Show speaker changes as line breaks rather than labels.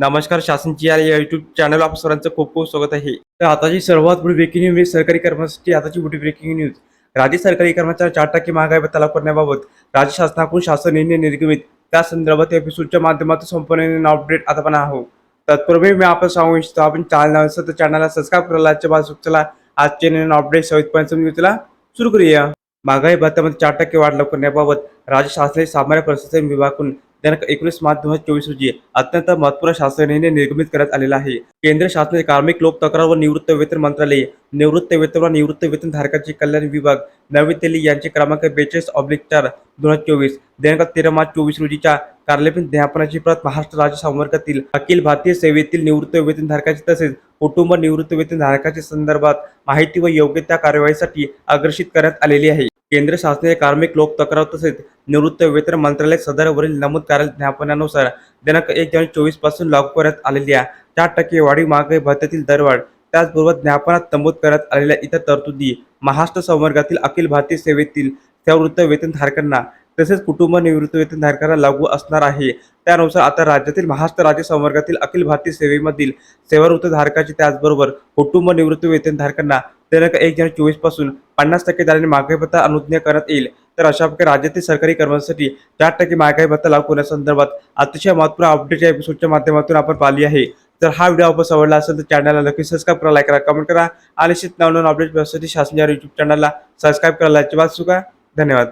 नमस्कार शासनची या YouTube channel आप सर्वांचं खूप खूप स्वागत आहे. तर आताची सर्वात मोठी ब्रेकिंग न्यूज म्हणजे सरकारी कर्मचाऱ्यांसाठी आताची मोठी ब्रेकिंग न्यूज राज्य सरकारी कर्मचारी चार टक्के महागाई भत्ता करण्याबाबत राज्य शासनाकडून शासन निर्णय निर्गमित. त्या संदर्भात एपिसोडच्या माध्यमातून संपूर्ण अपडेट आता पण आहोत. तत्पूर्वी मी आपण सांगू इच्छितो आपण चॅनल तर चॅनलला सबस्क्राईब करायला आजच्या बाजू चला. आजचे नवीन अपडेट सवितपर्यंत समजून चला सुरू करूया. महागाई भत्त्यामध्ये चार टक्के वाढ लागू करण्याबाबत राज्य शासनाने सामान्य प्रशासन विभागाकडून दिनांक एकोणीस मार्च दोन हजार चोवीस रोजी अत्यंत महत्त्वपूर्ण शासनाने निर्गमित करण्यात आलेला आहे. केंद्र शासनाने कार्मिक लोक तक्रार व निवृत्त वेतन मंत्रालय निवृत्त वेतन व निवृत्त वेतन धारकांचे कल्याण विभाग नवी दिल्ली यांचे क्रमांक बेचाळीस ऑब्लिक चार दोन हजार चोवीस दिनांक तेरा मार्च चोवीस रोजीच्या कार्यालयीन ज्ञापनाची प्रत महाराष्ट्र राज्य संवर्गातील अखिल भारतीय सेवेतील निवृत्त वेतनधारकाचे तसेच कुटुंब निवृत्त वेतनधारकाच्या संदर्भात माहिती व योग्य त्या कार्यवाहीसाठी अग्रेषित करण्यात आलेली आहे. केंद्र शासनाचे कार्मिक लोक तक्रार तसेच निवृत्त वेतन मंत्रालय सदरवरील नमूद कार्यालय ज्ञापनानुसार दिनांक एक जानेवारी चोवीसपासून लागू करण्यात आलेल्या चार टक्के वाढीव महागाई भत्त्यातील दरवाढ त्याचबरोबर ज्ञापनात नमूद करण्यात आलेल्या इतर तरतुदी महाराष्ट्र संवर्गातील अखिल भारतीय सेवेतील सेवावृत्त वेतनधारकांना तसेच कुटुंब निवृत्त वेतनधारकांना लागू असणार आहे. त्यानुसार आता राज्यातील महाराष्ट्र राज्य संवर्गातील अखिल भारतीय सेवेमधील सेवावृत्त त्याचबरोबर कुटुंब निवृत्त वेतनधारकांना दिनांक एक जानेवारी चोवीसपासून पन्नास टक्के दराने महागाई भत्ता अनुज्ञा करण्यात येईल. तर अशा प्रकारे राज्यातील सरकारी कर्मचाऱ्यांसाठी चार टक्के महागाई भत्ता लागू करण्यासंदर्भात अतिशय महत्त्वपूर्ण अपडेट या एपिसोडच्या माध्यमातून आपण पाहिली आहे. तर हा व्हिडिओ आपण आवडला असेल तर चॅनलला नक्की सबस्क्राईब करा लाईक करा कमेंट करा. आणि निश्चित नवनवीन अपडेट व्यवस्थेसाठी शासन युट्यूब चॅनलला सबस्क्राईब करायला अजिबात चुका धन्यवाद.